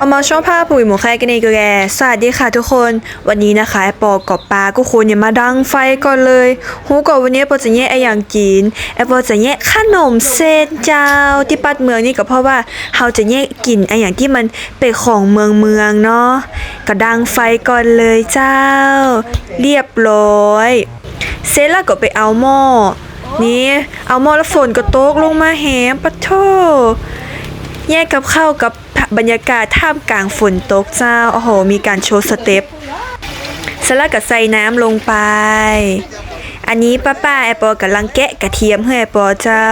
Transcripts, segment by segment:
เอามาช่องภาพปุ๋ยหมูแค่กันเองก็แกสวัสดีค่ะทุกคน วันนี้นะคะไอปอกับปลาก็ควรอย่ามาดังไฟก่อนเลยหูก่อนวันนี้ปอจะแย่ไออย่างกินไอปอจะแย่ขนมเส้นเจ้าที่ปัดเมืองนี่ก็เพราะว่าเราจะแย่กินไออย่างที่มันเป็นของเมืองเมืองเนาะก็ดังไฟก่อนเลยเจ้า เรียบร้อยเสร็จแล้วก็ไปเอาหม้อนี่เอาหม้อแล้วฝนก็ตกลงมาแหมปะโทแยกกับข้าวกับ บรรยากาศท่ามกลางฝนตกเจ้า โอ้โห มีการโชว์สเต็ปสล้วก็ใส่น้ำลงไป อันนี้ป้าป้าแอปเปิลกำลังแกะกระเทียมให้แอปเปิลเจ้า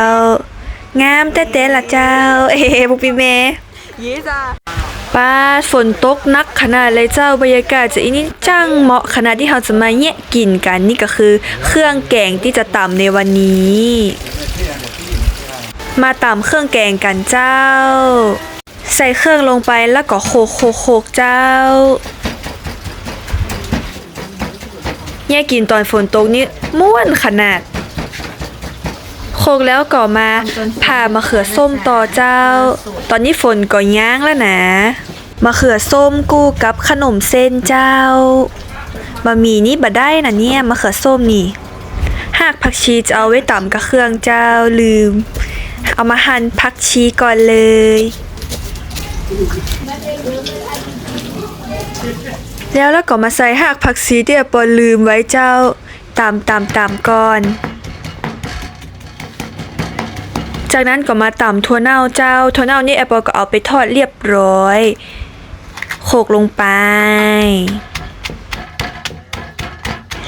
งามแต่แต่ละเจ้า เอ้บุปปีแม่ป้าฝนตกนักขนาดเลยเจ้าบรรยากาศจะอินี่จังเหมาะขนาดที่เราจะมาแยะกินกันนี่ก็คือเครื่องแกงที่จะตำในวันนี้ มาตำเครื่องแกงกันเจ้า ใส่เครื่องลงไปแล้วก็โคกโคกโคกเจ้าแยกกินตอนฝนตกนี่ม่วนขนาด โคกแล้วก็มาผ่ามะเขือส้มต่อเจ้า ตอนนี้ฝนก็ย่างแล้วนะมะเขือส้มกู้กับขนมเส้นเจ้าบะหมี่นี่บะได้นะเนี่ยมะเขือส้มนี่ หากผักชีจะเอาไว้ต่ำกับเครื่องเจ้าลืม เอามาหั่นผักชีก่อนเลย แล้วแล้วก็มาใส่หากผักชีที่ปอลืมไว้เจ้า ตามตามตามก่อน จากนั้นก็มาตำถั่วเน่าเจ้าถั่วเน่านี่แอปเปิลก็เอาไปทอดเรียบร้อยโขกลงไป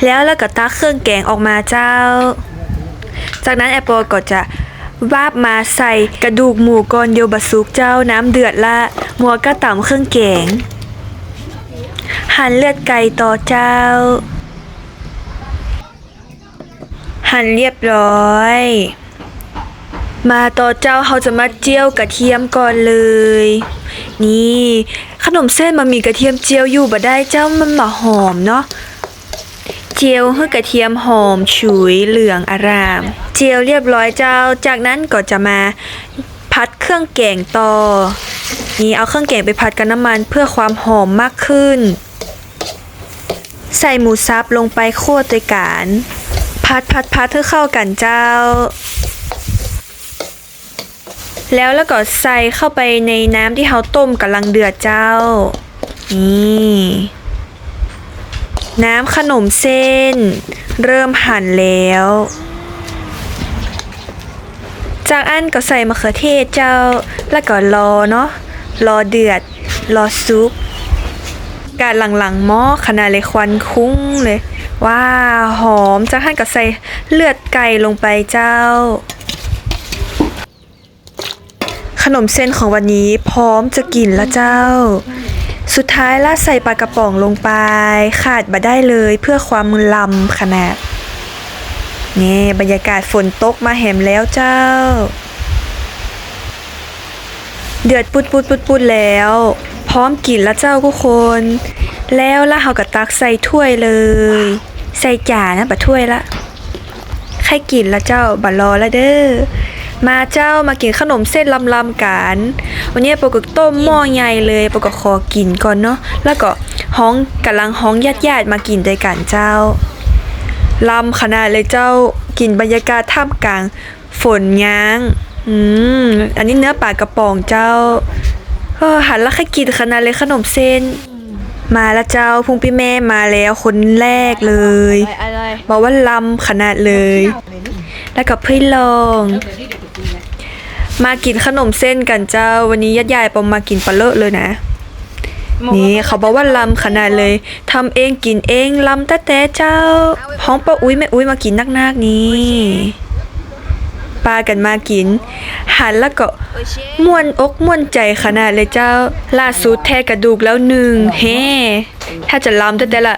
แล้วแล้วก็ตักเครื่องแกงออกมาเจ้า จากนั้นแอปเปิลก็จะ วาบมาใส่กระดูกหมูก่อนโยบะซุกเจ้าน้ำเดือดละมัวก็ต่ำเครื่องแกงหั่นเลือดไก่ต่อเจ้า หั่นเรียบร้อย มาต่อเจ้าเขาจะมาเจียวกระเทียมก่อนเลย นี่ ขนมเส้นมันมีกระเทียมเจียวอยู่บ่ได้เจ้ามันมาหอมเนาะ เจียวให้กระเทียมหอมฉุยเหลืองอาราม เจียวเรียบร้อยเจ้า จากนั้นก็จะมาพัดเครื่องแกงต่อ นี่เอาเครื่องแกงไปผัดกับน้ำมันเพื่อความหอมมากขึ้น ใส่หมูสับลงไปคั่วด้วยกัน พัดพัดพัดให้เข้ากันเจ้า แล้วแล้วก็ใส่เข้าไปในน้ำที่เราต้มกำลังเดือดเจ้า นี่ น้ำขนมเส้น เริ่มหั่นแล้ว จากอันก็ใส่มะเขือเทศเจ้า แล้วก็รอเนาะ รอเดือด รอซุป การหลังๆหม้อขนาดเลยควันคุ้งเลย ว้าหอม จากหั่นก็ใส่เลือดไก่ลงไปเจ้า ขนมเส้นของวันนี้พร้อมจะกินแล้วเจ้า สุดท้ายล่าใส่ปลากระป๋องลงไป ขาดมาได้เลยเพื่อความมือลำขนาด นี่บรรยากาศฝนตกมาแหมแล้วเจ้า เดือดปุดปุดปุดปุดแล้ว พร้อมกินแล้วเจ้าทุกคน แล้วล่ะเขาก็ตักใส่ถ้วยเลย ใส่จานนะบะถ้วยละใครกินละเจ้าบัรอละเด้อ มาเจ้ามากินขนมเส้นลำๆกัน วันนี้ปกต้มหม้อใหญ่เลยปกขอกินก่อนเนาะ แล้วก็ห้องกำลังห้องญาติญาติๆมากินด้วยกันเจ้าลำขนาดเลยเจ้ากินบรรยากาศท่ามกลางฝนย้าง อืม อันนี้เนื้อปลากระป๋องเจ้าเออหันแล้วใครกินขนาดเลยขนมเส้น มาแล้วเจ้าพุงพี่แม่มาแล้วคนแรกเลยอะไรบอกว่าลำขนาดเลย แล้วก็พี่ลอง มากินขนมเส้นกันเจ้า วันนี้ญาติยายปอมมากินปลาเลอะเลยนะ นี่เขาบอกว่าลำขนาดเลยทำเองกินเองลำแต่แต่เจ้าห้องป้าอุ้ยแม่อุ้ยมากินนักๆนี่ปากันมากิน หันแล้วก็ม่วนอกม่วนใจขนาดเลยเจ้า ล่าสุดแทกระดูกแล้วหนึ่งเฮ้ถ้าจะลำแต่แต่ละ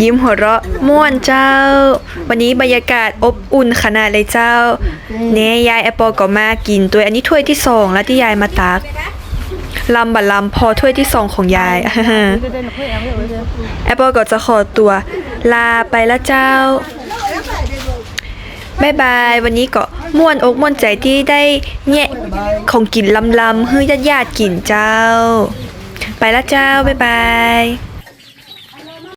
ยิ้มหัวเราะม่วนเจ้า วันนี้บรรยากาศอบอุ่นขนาดเลยเจ้าเนี่ยยายแอปเปิลก็มากินตัวอันนี้ถ้วยที่สองแล้วที่ยายมาตักลำบัดลำพอถ้วยที่สองของยายแอปเปิลก็จะขอตัว ลาไปแล้วเจ้าบายบายวันนี้ก็ม่วนอกม่วนใจที่ได้แงะของกินลำๆให้ญาติๆกินเจ้า ไปละเจ้าบายบาย